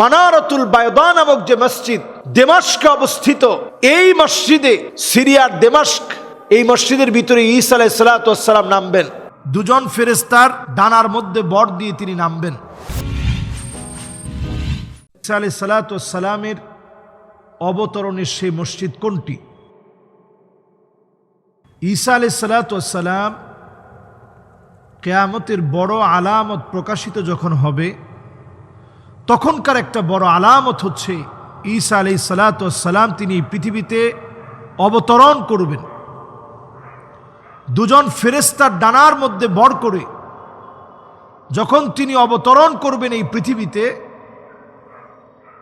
মানারতুল Baida নামক যে মসজিদ, দেমাস্কে অবস্থিত, এই মসজিদে সিরিয়ার দেমাস্ক, এই মসজিদের ভিতরে ঈসা আলাই সালাতাম নামবেন। দুজন ফেরেস্তার ডানার মধ্যে বর দিয়ে তিনি নামবেন। সালাতামের অবতরণের সেই মসজিদ কোনটি? ঈসা আলাই সালাতাম কেয়ামতের বড় আলামত প্রকাশিত যখন হবে তখনকার একটা বড় আলামত হচ্ছে ঈসা আলি সালাতাম তিনি পৃথিবীতে অবতরণ করবেন। দুজন ফেরেস্তার ডানার মধ্যে বর করে যখন তিনি অবতরণ করবেন এই পৃথিবীতে,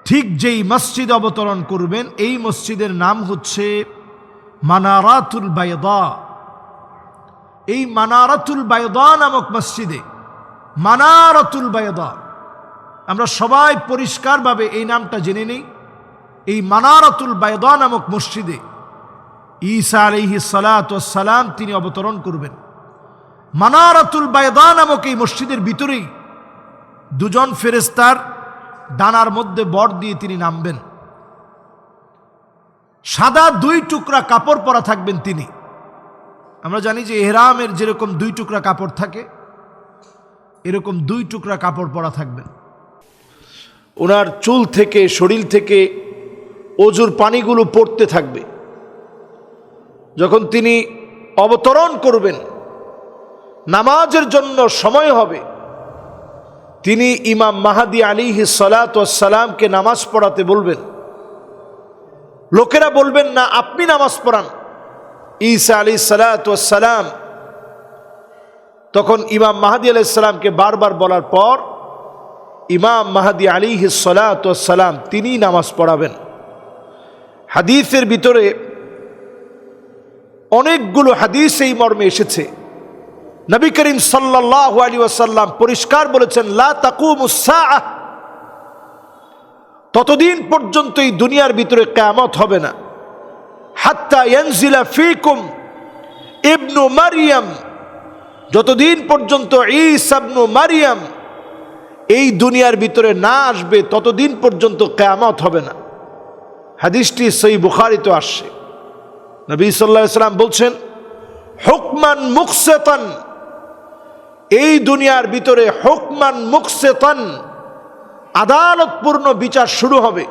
ঠিক যেই মসজিদ অবতরণ করবেন, এই মসজিদের নাম হচ্ছে মানারাতুল বায়দা এই মানারাতুল বায়দা নামক মসজিদে মানারাতুল বায়দা আমরা সবাই পরিষ্কারভাবে এই নামটা জেনে নিই। এই মানারতুল বায়দা নামক মসজিদে ঈসা আলিহি সালাম তিনি অবতরণ করবেন। মানারাতুল বায়দা নামক এই মসজিদের ভিতরেই দুজন ফেরেস্তার ডানার মধ্যে বর দিয়ে তিনি নামবেন। সাদা দুই টুকরা কাপড় পরা থাকবেন তিনি। আমরা জানি যে এহরামের যেরকম দুই টুকরা কাপড় থাকে, এরকম দুই টুকরা কাপড় পরা থাকবেন। ওনার চুল থেকে, শরীর থেকে অজুর পানিগুলো পড়তে থাকবে। যখন তিনি অবতরণ করবেন, নামাজের জন্য সময় হবে, তিনি ইমাম মাহাদি আলী সালাতামকে নামাজ পড়াতে বলবেন। লোকেরা বলবেন, না, আপনি নামাজ পড়ান। ঈসা আলী সালাতাম তখন ইমাম মাহাদি আলাইসাল্লামকে বারবার বলার পর ইমাম মাহাদি আলী সালাতাম তিনি নামাজ পড়াবেন। হাদিসের ভিতরে অনেকগুলো হাদিস এই মর্মে এসেছে। নবী করিম সাল্লাহ আলী ওয়াসাল্লাম পরিষ্কার বলেছেন ততদিন পর্যন্ত এই দুনিয়ার ভিতরে কেয়ামত হবে না। হাত্তা ফিকুম ইবনু মারিয়াম। যতদিন পর্যন্ত ইসাবনু মারিয়াম এই দুনিয়ার ভিতরে না আসবে, ততদিন পর্যন্ত কেয়ামত হবে না। হাদিসটি সেই বুখারিতে আসছে। নবী সাল্লাহ সাল্লাম বলছেন, হুকমান মুকসেতন এই দুনিয়ার ভিতরে হুকমান মুকসেতন আদালতপূর্ণ বিচার শুরু হবে।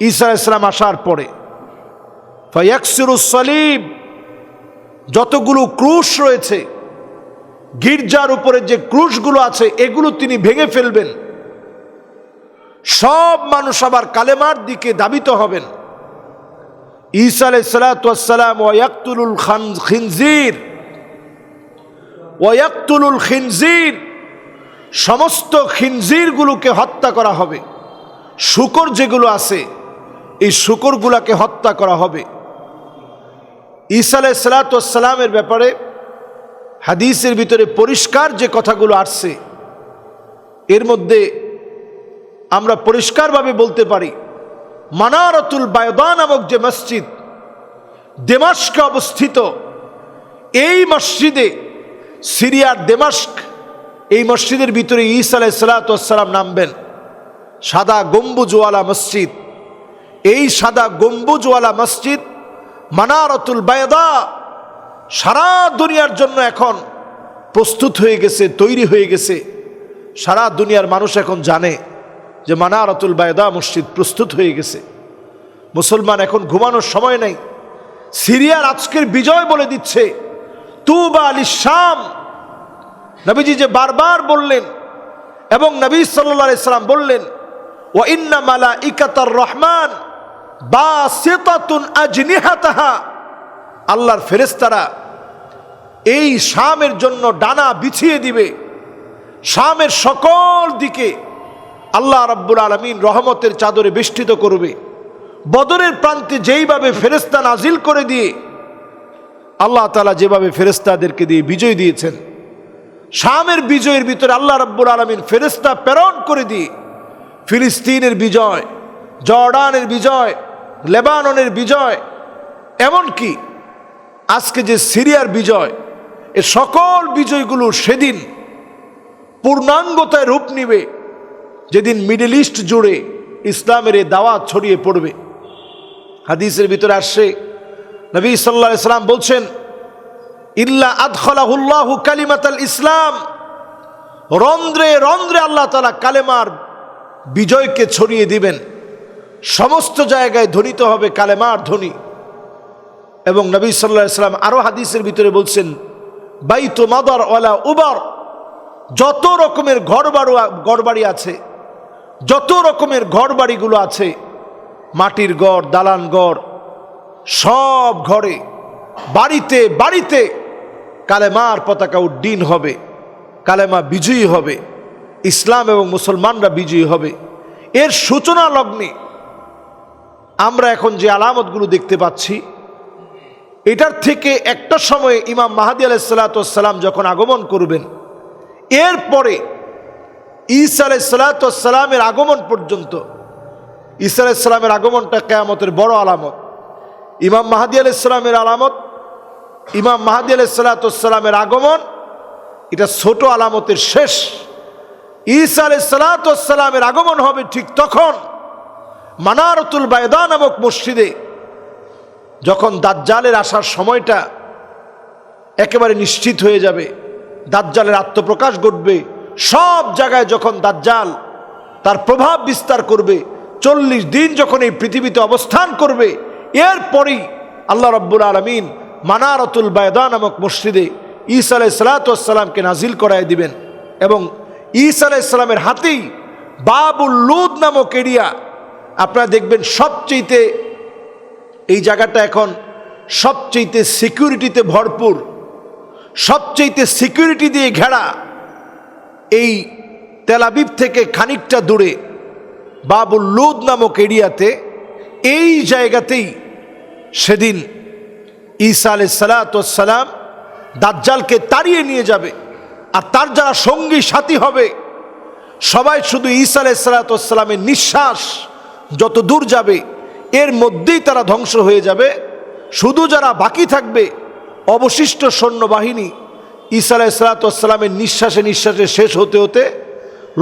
ঈসা ইসলাম আসার পরে। ফয়াকসিরুসলিম যতগুলো ক্রুশ রয়েছে গির্জার উপরে যে ক্রুশগুলো আছে, এগুলো তিনি ভেঙে ফেলবেন। সব মানুষ আবার কালেমার দিকে দাবিত হবেন। আলাই সালাতাম ওয়াক্তুলুল খান খিনজির ওয়াক্তুলুল খিনজির, সমস্ত খিনজিরগুলোকে হত্যা করা হবে। শুকর যেগুলো আছে, এই শুকরগুলাকে হত্যা করা হবে। আলাই সালাতামের ব্যাপারে হাদিসের ভিতরে পরিষ্কার যে কথাগুলো আসছে, এর মধ্যে আমরা পরিষ্কারভাবে বলতে পারি, মানারতুল বায়দা নামক যে মসজিদ, দেমাস্কে অবস্থিত, এই মসজিদে সিরিয়ার দেমাস্ক, এই মসজিদের ভিতরে ঈসা আলাই সালাতাম নামবেন। সাদা গম্বুজওয়ালা মসজিদ, এই সাদা গম্বুজওয়ালা মসজিদ মানারতুল বায়দা সারা দুনিয়ার জন্য এখন প্রস্তুত হয়ে গেছে, তৈরি হয়ে গেছে। সারা দুনিয়ার মানুষ এখন জানে যে মানারতুল বায়দা মসজিদ প্রস্তুত হয়ে গেছে। মুসলমান এখন ঘুমানোর সময় নেই। সিরিয়ার আজকের বিজয় বলে দিচ্ছে, তুবা আলী শাম। নবীজি যে বারবার বললেন এবং নবী সাল্লা সাল্লাম বললেন ও ইন্না মালা ইকাতার রহমান বা সেতাতুন আজনিহাতাহা। আল্লাহর ফেরেস্তারা এই শামের জন্য ডানা বিছিয়ে দিবে। শামের সকল দিকে আল্লাহ রাব্বুল আলমিন রহমতের চাদরে বেষ্টিত করবে। বদরের প্রান্তে যেইভাবে ফেরেস্তা নাজিল করে দিয়ে আল্লাহ তালা যেভাবে ফেরেস্তাদেরকে দিয়ে বিজয় দিয়েছেন, শামের বিজয়ের ভিতরে আল্লাহ রাব্বুল আলমিন ফেরেস্তা প্রেরণ করে দিয়ে ফিলিস্তিনের বিজয়, জর্ডানের বিজয়, লেবাননের বিজয়, এমনকি আজকে যে সিরিয়ার বিজয়, এ সকল বিজয়গুলো সেদিন পূর্ণাঙ্গতায় রূপ নিবে। যেদিন মিডল ইস্ট জুড়ে ইসলামের এই দাওয়াত ছড়িয়ে পড়বে। হাদিসের ভিতরে আসছে, নবী সাল্লাহ ইসলাম বলছেন, ইল্লা আদখলাহুল্লাহু কালিমাতাল ইসলাম। রন্ধ্রে রন্ধ্রে আল্লাহ তালা কালেমার বিজয়কে ছড়িয়ে দিবেন। সমস্ত জায়গায় ধ্বনিত হবে কালেমার ধ্বনি। এবং নবী সাল্লাহ সাল্লাম আরও হাদিসের ভিতরে বলছেন, বাইতো মাদার ওয়ালা উবার, যত রকমের ঘর গড়বাড়ি আছে, যত রকমের ঘর বাড়িগুলো আছে, মাটির গড় দালান গড় সব ঘরে, বাড়িতে বাড়িতে কালেমার পতাকা উড্ডীন হবে, কালেমা বিজয়ী হবে, ইসলাম এবং মুসলমানরা বিজয়ী হবে। এর সূচনা লগ্নে আমরা এখন যে আলামতগুলো দেখতে পাচ্ছি এটার থেকে একটা সময়ে ইমাম মাহাদি আলাইসাল্লাতাম যখন আগমন করবেন, এরপরে ঈসা আলাইসাল্লাতামের আগমন পর্যন্ত, ঈসা আলাইসাল্লামের আগমনটা কেয়ামতের বড় আলামত। ইমাম মাহাদি আলাইসাল্লামের আলামত, ইমাম মাহাদি আলাইসাল্লাতামের আগমন, এটা ছোট আলামতের শেষ। ঈসা আলাইসাল্লাতামের আগমন হবে ঠিক তখন মানারতুল বায়দা নামক মসজিদে যখন দাজ্জালের আসার সময়টা একেবারে নিশ্চিত হয়ে যাবে, দাজ্জালের আত্মপ্রকাশ ঘটবে, সব জায়গায় যখন দাজ্জাল তার প্রভাব বিস্তার করবে, চল্লিশ দিন যখন এই পৃথিবীতে অবস্থান করবে, এরপরই আল্লাহ রব্বুল আলমিন মানারতুল বায়দা নামক মসজিদে ঈসা আলাই সালাতামকে নাজিল করায় দিবেন এবং ঈসা আলাইসালামের হাতেই বাবুল লুদ নামক এরিয়া আপনারা দেখবেন সবচেয়েতে এই জায়গাটা এখন সবচেয়েতে সিকিউরিটিতে ভরপুর সবচেয়েতে সিকিউরিটি দিয়ে ঘেরা। এই তেলাবিব থেকে খানিকটা দূরে বাবুল লুদ নামক এরিয়াতে এই জায়গাতেই সেদিন ঈসা আলাই সালাতাম দাজ্জালকে তাড়িয়ে নিয়ে যাবে আর তার যারা সঙ্গী সাথী হবে, সবাই শুধু ঈসা আলাই সালাতামের নিঃশ্বাস যত দূর যাবে এর মধ্যেই তারা ধ্বংস হয়ে যাবে। শুধু যারা বাকি থাকবে, অবশিষ্ট সৈন্যবাহিনী ঈসা আলাই সালাতামের নিঃশ্বাসে নিঃশ্বাসে শেষ হতে হতে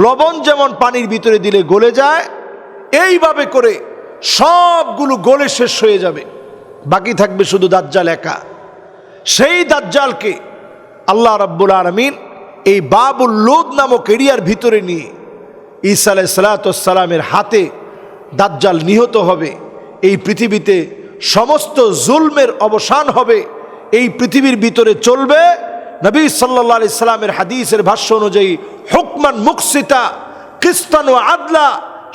লবণ যেমন পানির ভিতরে দিলে গলে যায়, এইভাবে করে সবগুলো গলে শেষ হয়ে যাবে। বাকি থাকবে শুধু দাজ্জাল একা। সেই দাজ্জালকে আল্লাহ রাব্বুল আলমিন এই বাবুল লোদ নামক এরিয়ার ভিতরে নিয়ে ঈসা আলাই সালাতামের হাতে দাজ্জাল নিহত হবে। এই পৃথিবীতে সমস্ত জুলমের অবসান হবে, এই পৃথিবীর ভিতরে চলবে নবী সাল্লা সাল্লামের হাদিসের ভাষ্য অনুযায়ী, হুকমান মুকসিতা খ্রিস্টান ও আদলা,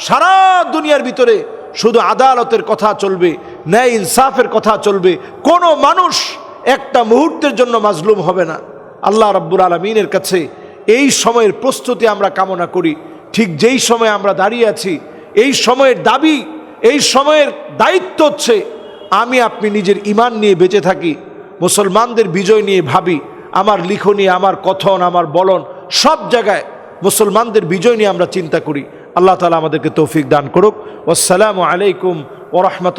সারা দুনিয়ার ভিতরে শুধু আদালতের কথা চলবে, ন্যায় ইনসাফের কথা চলবে, কোনো মানুষ একটা মুহূর্তের জন্য মাজলুম হবে না। আল্লাহ রব্বুর আলমিনের কাছে এই সময়ের প্রস্তুতি আমরা কামনা করি। ঠিক যেই সময় আমরা দাঁড়িয়ে আছি, এই সময়ের দাবি এই সময়ের দায়িত্ব হচ্ছে আমি আপনি নিজের ইমান নিয়ে বেঁচে থাকি, মুসলমানদের বিজয় নিয়ে ভাবি, আমার লিখনি, আমার কথন, আমার বলন, সব জায়গায় মুসলমানদের বিজয় নিয়ে আমরা চিন্তা করি। আল্লাহ তালা আমাদেরকে তৌফিক দান করুক। আসসালামু আলাইকুম ওরহমতুল